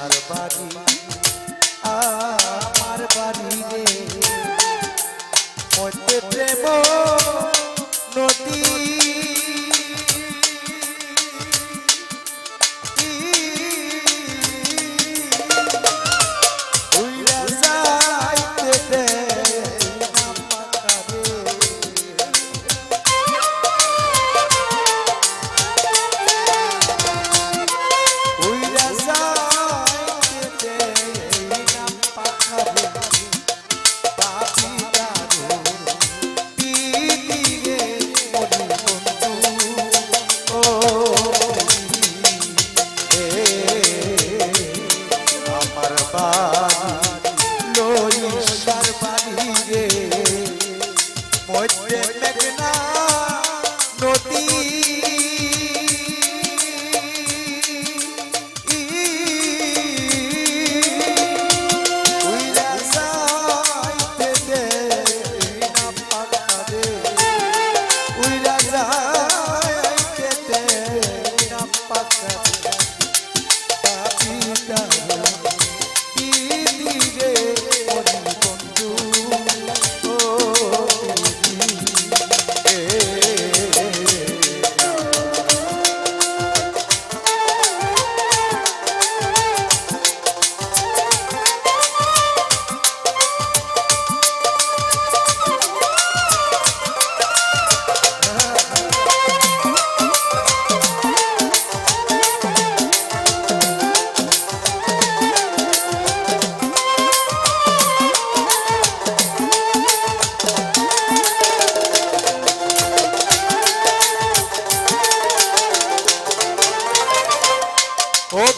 আমার বাড়ি আমার বাড়ি রে। প্রেম no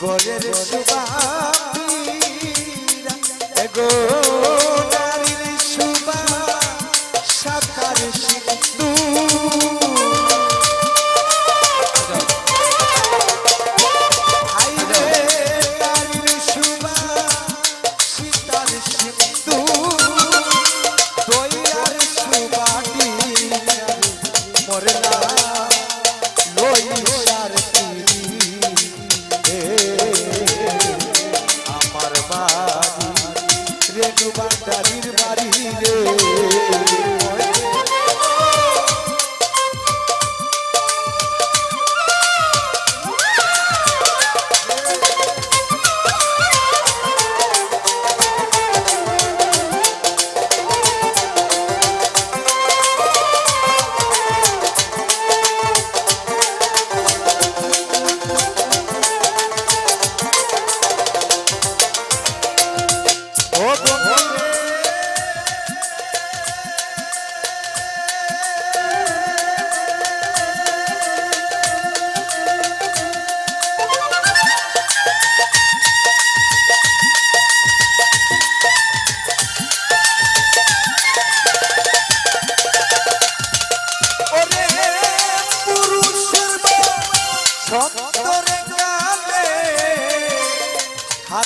গড়ের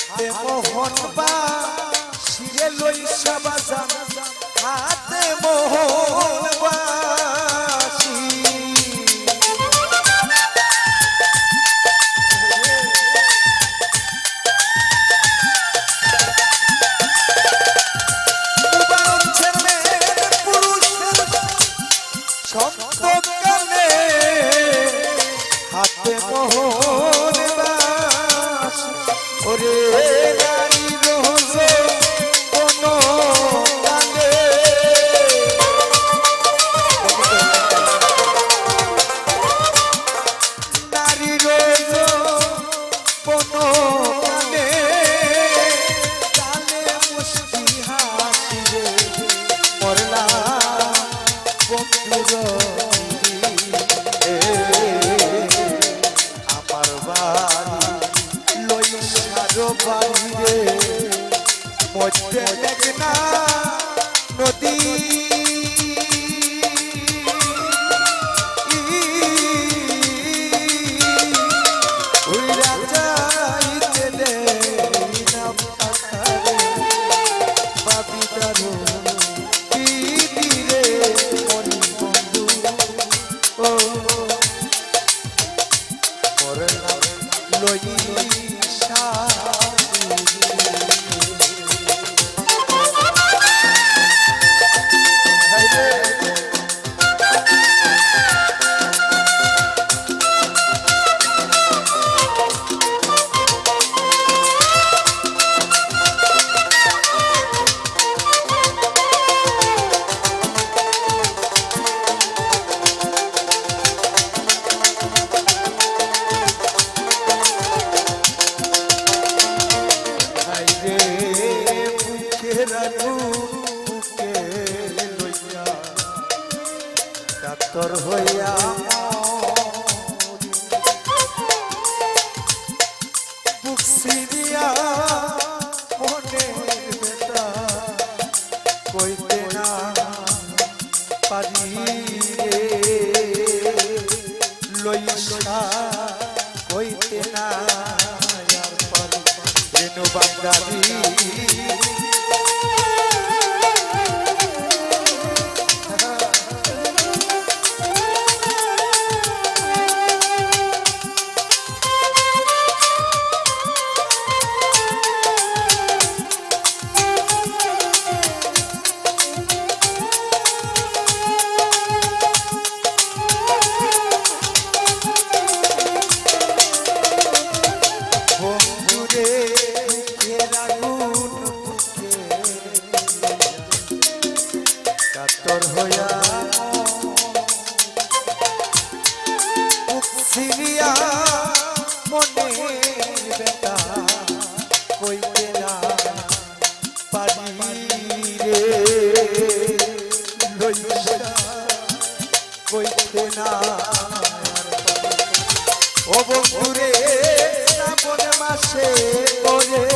হাতে মোহন বা শিরে লইসা বাজান হাতে মোহন বা সারো বাড়িরে মধ্যে মেঘনা নদী সিরিয়া মনে বেটা কইতে না পারি রে। লইসা কইতে না রেণু বান্দারি সিরিয়া মনে বেটা কইতে না পারি রে। লইসা কইতে না ও বন্ধুরে মাসে করে